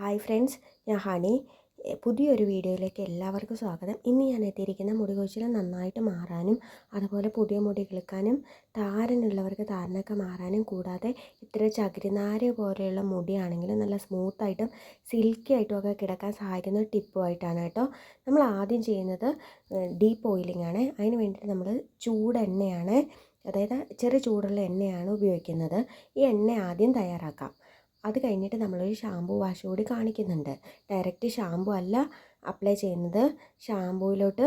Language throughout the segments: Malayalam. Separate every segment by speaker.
Speaker 1: ഹായ് ഫ്രണ്ട്സ് ഞാൻ ഹണി പുതിയൊരു വീഡിയോയിലേക്ക് എല്ലാവർക്കും സ്വാഗതം ഇന്ന് ഞാൻ എത്തിയിരിക്കുന്ന മുടി കൊഴിച്ചിൽ നന്നായിട്ട് മാറാനും അതുപോലെ പുതിയ മുടി കിളുക്കാനും താരനുള്ളവർക്ക് താരനൊക്കെ മാറാനും കൂടാതെ ഇത്ര ചകിരിനാര് പോലെയുള്ള മുടിയാണെങ്കിലും നല്ല സ്മൂത്തായിട്ടും സിൽക്കി ആയിട്ടും ഒക്കെ കിടക്കാൻ സഹായിക്കുന്ന ഒരു ടിപ്പുമായിട്ടാണ് കേട്ടോ നമ്മൾ ആദ്യം ചെയ്യുന്നത് ഡീപ്പ് ഓയിലിംഗ് ആണ് അതിന് വേണ്ടിയിട്ട് നമ്മൾ ചൂടെണ്ണയാണ് അതായത് ചെറിയ ചൂടുള്ള എണ്ണയാണ് ഉപയോഗിക്കുന്നത് ഈ എണ്ണ ആദ്യം തയ്യാറാക്കാം അത് കഴിഞ്ഞിട്ട് നമ്മളൊരു ഷാമ്പു വാഷ് കൂടി കാണിക്കുന്നുണ്ട് ഡയറക്റ്റ് ഷാമ്പു അല്ല അപ്ലൈ ചെയ്യുന്നത് ഷാമ്പുവിലോട്ട്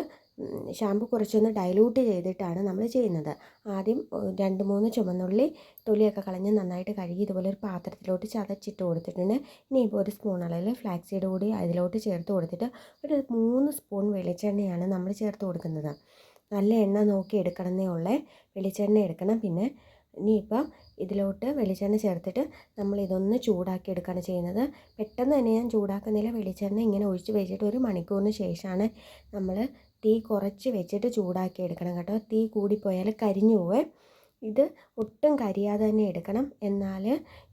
Speaker 1: ഷാമ്പു കുറച്ചൊന്ന് ഡൈലൂട്ട് ചെയ്തിട്ടാണ് നമ്മൾ ചെയ്യുന്നത് ആദ്യം രണ്ട് മൂന്ന് ചുമന്നുള്ളി തൊലിയൊക്കെ കളഞ്ഞ് നന്നായിട്ട് കഴുകി ഇതുപോലെ ഒരു പാത്രത്തിലോട്ട് ചതച്ചിട്ട് കൊടുത്തിട്ടുണ്ട് ഇപ്പോൾ ഒരു സ്പൂൺ അളവിൽ ഫ്ലാക്സ് സീഡ് കൂടി അതിലോട്ട് ചേർത്ത് കൊടുത്തിട്ട് ഒരു മൂന്ന് സ്പൂൺ വെളിച്ചെണ്ണയാണ് നമ്മൾ ചേർത്ത് കൊടുക്കുന്നത് നല്ല എണ്ണ നോക്കി എടുക്കണമെന്നേ ഉള്ളേ വെളിച്ചെണ്ണ എടുക്കണം പിന്നെ ഇനിയിപ്പം ഇതിലോട്ട് വെളിച്ചെണ്ണ ചേർത്തിട്ട് നമ്മൾ ഇതൊന്ന് ചൂടാക്കി എടുക്കുകയാണ് ചെയ്യുന്നത് പെട്ടെന്ന് തന്നെ ഞാൻ ചൂടാക്കുന്നില്ല വെളിച്ചെണ്ണ ഇങ്ങനെ ഒഴിച്ച് വെച്ചിട്ട് ഒരു മണിക്കൂറിന് ശേഷമാണ് നമ്മൾ തീ കുറച്ച് വെച്ചിട്ട് ചൂടാക്കി എടുക്കണം കേട്ടോ തീ കൂടിപ്പോയാൽ കരിഞ്ഞു പോവേ ഇത് ഒട്ടും കരിയാതെ തന്നെ എടുക്കണം എന്നാൽ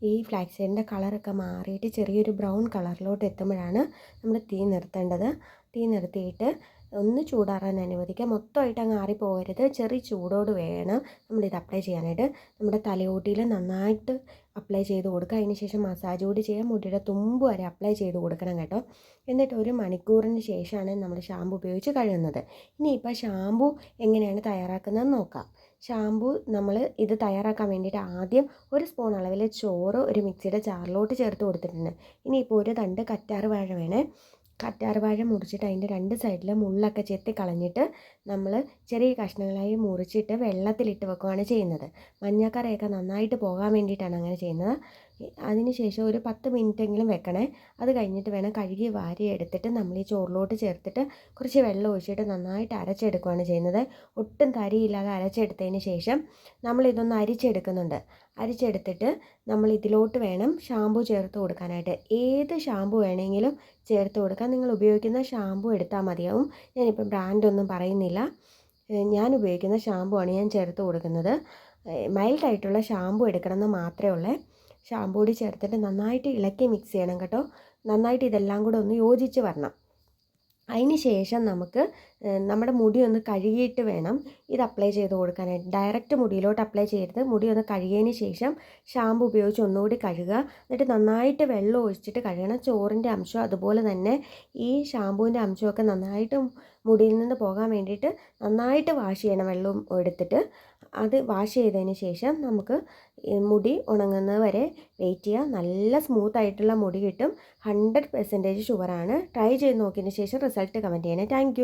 Speaker 1: ഈ ഫ്ലാക്സൈഡിൻ്റെ കളറൊക്കെ മാറിയിട്ട് ചെറിയൊരു ബ്രൗൺ കളറിലോട്ട് എത്തുമ്പോഴാണ് നമ്മൾ തീ നിർത്തേണ്ടത് തീ നിർത്തിയിട്ട് ഒന്ന് ചൂടാറാൻ അനുവദിക്കുക മൊത്തമായിട്ട് അങ്ങ് ആറി പോകരുത് ചെറിയ ചൂടോട് വേണം നമ്മളിത് അപ്ലൈ ചെയ്യാനായിട്ട് നമ്മുടെ തലയോട്ടിയിൽ നന്നായിട്ട് അപ്ലൈ ചെയ്ത് കൊടുക്കുക അതിന് ശേഷം മസാജ് കൂടി ചെയ്യാം മുടിയുടെ തുമ്പ് വരെ അപ്ലൈ ചെയ്ത് കൊടുക്കണം കേട്ടോ എന്നിട്ട് ഒരു മണിക്കൂറിന് ശേഷമാണ് നമ്മൾ ഷാമ്പു ഉപയോഗിച്ച് കഴുകുന്നത് ഇനിയിപ്പോൾ ഷാമ്പു എങ്ങനെയാണ് തയ്യാറാക്കുന്നത് നോക്കാം ഷാമ്പു നമ്മൾ ഇത് തയ്യാറാക്കാൻ വേണ്ടിയിട്ട് ആദ്യം ഒരു സ്പൂൺ അളവിൽ ചോറ് ഒരു മിക്സിയുടെ ചാറിലോട്ട് ചേർത്ത് കൊടുത്തിട്ടുണ്ട് ഇനിയിപ്പോൾ ഒരു തണ്ട് കറ്റാർ വാഴ വേണേ വാഴ മുറിച്ചിട്ട് അതിൻ്റെ രണ്ട് സൈഡിലെ മുള്ളൊക്കെ ചെത്തി കളഞ്ഞിട്ട് നമ്മൾ ചെറിയ കഷ്ണങ്ങളായി മുറിച്ചിട്ട് വെള്ളത്തിലിട്ട് വെക്കുകയാണ് ചെയ്യുന്നത് മഞ്ഞക്കറിയൊക്കെ നന്നായിട്ട് പോകാൻ വേണ്ടിയിട്ടാണ് അങ്ങനെ ചെയ്യുന്നത് അതിനുശേഷം ഒരു പത്ത് എങ്കിലും വെക്കണേ അത് കഴിഞ്ഞിട്ട് വേണം കഴുകി വാരി എടുത്തിട്ട് നമ്മൾ ഈ ചോറിലോട്ട് ചേർത്തിട്ട് കുറച്ച് വെള്ളം ഒഴിച്ചിട്ട് നന്നായിട്ട് അരച്ചെടുക്കുകയാണ് ചെയ്യുന്നത് ഒട്ടും തരിയില്ലാതെ അരച്ചെടുത്തതിന് ശേഷം നമ്മൾ ഇതൊന്ന് അരിച്ചെടുക്കുന്നുണ്ട് അരിച്ചെടുത്തിട്ട് നമ്മൾ ഇതിലോട്ട് വേണം ഷാമ്പു ചേർത്ത് കൊടുക്കാനായിട്ട് ഏത് ഷാമ്പു വേണമെങ്കിലും ചേർത്ത് കൊടുക്കാം നിങ്ങൾ ഉപയോഗിക്കുന്ന ഷാമ്പു എടുത്താൽ മതിയാവും ഞാനിപ്പം ബ്രാൻഡൊന്നും പറയുന്നില്ല ഞാൻ ഉപയോഗിക്കുന്ന ഷാമ്പു ആണ് ഞാൻ ചേർത്ത് കൊടുക്കുന്നത് മൈൽഡായിട്ടുള്ള ഷാമ്പു എടുക്കണം എന്ന് മാത്രമേ ഉള്ളൂ ഷാമ്പൂടി ചേർത്തിട്ട് നന്നായിട്ട് ഇളക്കി മിക്സ് ചെയ്യണം കേട്ടോ നന്നായിട്ട് ഇതെല്ലാം കൂടെ ഒന്ന് യോജിച്ച് വരണം അതിന് ശേഷം നമുക്ക് നമ്മുടെ മുടി ഒന്ന് കഴുകിയിട്ട് വേണം ഇത് അപ്ലൈ ചെയ്ത് കൊടുക്കാനായിട്ട് ഡയറക്റ്റ് മുടിയിലോട്ട് അപ്ലൈ ചെയ്യരുത് മുടി ഒന്ന് കഴുകിയതിന് ശേഷം ഷാംപൂ ഉപയോഗിച്ച് ഒന്നുകൂടി കഴുകുക എന്നിട്ട് നന്നായിട്ട് വെള്ളം ഒഴിച്ചിട്ട് കഴുകണം ചോറിൻ്റെ അംശം അതുപോലെ തന്നെ ഈ ഷാംപൂവിൻ്റെ അംശമൊക്കെ നന്നായിട്ട് മുടിയിൽ നിന്ന് പോകാൻ വേണ്ടിയിട്ട് നന്നായിട്ട് വാഷ് ചെയ്യണം വെള്ളം എടുത്തിട്ട് അത് വാഷ് ചെയ്തതിന് ശേഷം നമുക്ക് മുടി ഉണങ്ങുന്നത് വരെ വെയിറ്റ് ചെയ്യുക നല്ല സ്മൂത്ത് ആയിട്ടുള്ള മുടി കിട്ടും ഹൺഡ്രഡ് പെർസെൻറ്റേജ് ഷുവറാണ് ട്രൈ ചെയ്ത് നോക്കിയതിന് ശേഷം റിസൾട്ട് കമൻറ്റ് ചെയ്യണേ താങ്ക്